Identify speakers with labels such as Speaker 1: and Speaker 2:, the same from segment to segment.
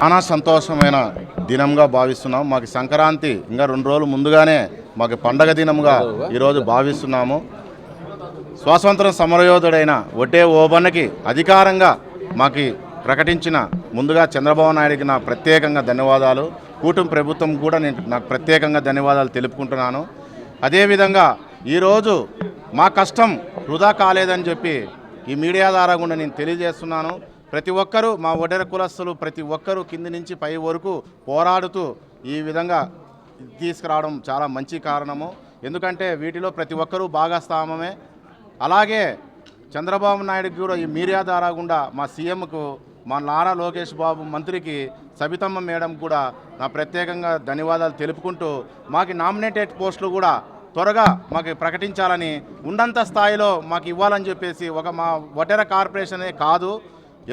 Speaker 1: చాలా సంతోషమైన దినంగా భావిస్తున్నాం మాకు సంక్రాంతి ఇంకా రెండు రోజులు ముందుగానే మాకు పండగ దినంగా ఈరోజు భావిస్తున్నాము. స్వాతంత్ర సమరయోధుడైన ఒటే ఓబన్నకి అధికారంగా మాకు ప్రకటించిన ముందుగా చంద్రబాబు నాయుడికి నా ప్రత్యేకంగా ధన్యవాదాలు. కూటమి ప్రభుత్వం కూడా నేను నాకు ప్రత్యేకంగా ధన్యవాదాలు తెలుపుకుంటున్నాను. అదేవిధంగా ఈరోజు మా కష్టం వృధా కాలేదని చెప్పి ఈ మీడియా ద్వారా కూడా నేను తెలియజేస్తున్నాను. ప్రతి ఒక్కరూ మా ఒడెర కులస్తులు ప్రతి ఒక్కరూ కింది నుంచి పై వరకు పోరాడుతూ ఈ విధంగా తీసుకురావడం చాలా మంచి కారణము. ఎందుకంటే వీటిలో ప్రతి ఒక్కరూ భాగస్వామమే అలాగే చంద్రబాబు నాయుడుకి కూడా ఈ మీడియా ద్వారా గుండా మా సీఎంకు మా నారా లోకేష్ బాబు మంత్రికి సబితమ్మ మేడం కూడా నా ప్రత్యేకంగా ధన్యవాదాలు తెలుపుకుంటూ మాకు నామినేటెడ్ పోస్టులు కూడా త్వరగా మాకు ప్రకటించాలని ఉన్నంత స్థాయిలో మాకు ఇవ్వాలని చెప్పేసి ఒక మా వటెర కార్పొరేషనే కాదు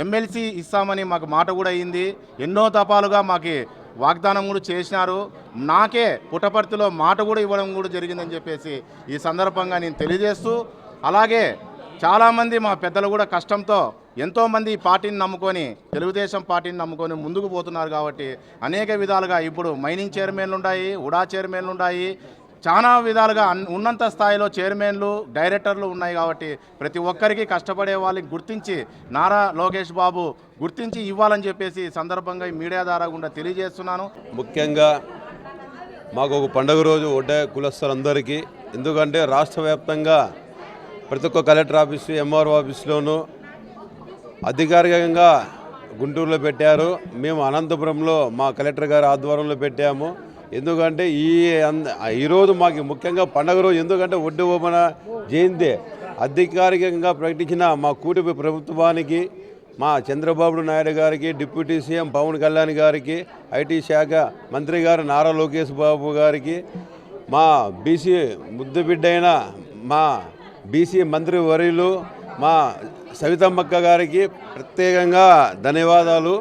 Speaker 1: ఎమ్మెల్సీ ఇస్తామని మాకు మాట కూడా అయింది. ఎన్నో తపాలుగా మాకు వాగ్దానం కూడా చేసినారు. నాకే పుట్టపర్తిలో మాట కూడా ఇవ్వడం కూడా జరిగిందని చెప్పేసి ఈ సందర్భంగా నేను తెలియజేస్తూ అలాగే చాలామంది మా పెద్దలు కూడా కష్టంతో ఎంతోమంది ఈ పార్టీని నమ్ముకొని తెలుగుదేశం పార్టీని నమ్ముకొని ముందుకు పోతున్నారు కాబట్టి అనేక విధాలుగా ఇప్పుడు మైనింగ్ చైర్మన్లు ఉన్నాయి ఉడా చైర్మన్లు ఉన్నాయి చాలా విధాలుగా ఉన్నంత స్థాయిలో చైర్మన్లు డైరెక్టర్లు ఉన్నాయి కాబట్టి ప్రతి ఒక్కరికి కష్టపడే వాళ్ళని గుర్తించి నారా లోకేష్ బాబు గుర్తించి ఇవ్వాలని చెప్పేసి సందర్భంగా ఈ మీడియా ద్వారా గుండా తెలియజేస్తున్నాను.
Speaker 2: ముఖ్యంగా మాకు ఒక పండుగ రోజు ఒడ్డే కులస్తులందరికీ. ఎందుకంటే రాష్ట్ర వ్యాప్తంగా ప్రతి ఒక్క కలెక్టర్ ఆఫీసు ఎంఆర్ఓ ఆఫీసులోనూ అధికారికంగా గుంటూరులో పెట్టారు. మేము అనంతపురంలో మా కలెక్టర్ గారి ఆధ్వర్యంలో పెట్టాము. ఎందుకంటే ఈ ఈరోజు మాకు ముఖ్యంగా పండుగ రోజు ఎందుకంటే ఒడ్డు బొమ్మన జయంతి. అధికారికంగా ప్రకటించిన మా కూటమి ప్రభుత్వానికి మా చంద్రబాబు నాయుడు గారికి డిప్యూటీ సీఎం పవన్ కళ్యాణ్ గారికి ఐటీ శాఖ మంత్రి గారు నారా లోకేష్ బాబు గారికి మా బీసీ ముద్దుబిడ్డైన మా బీసీ మంత్రి వర్యులు మా సవితమ్మక్క గారికి ప్రత్యేకంగా ధన్యవాదాలు.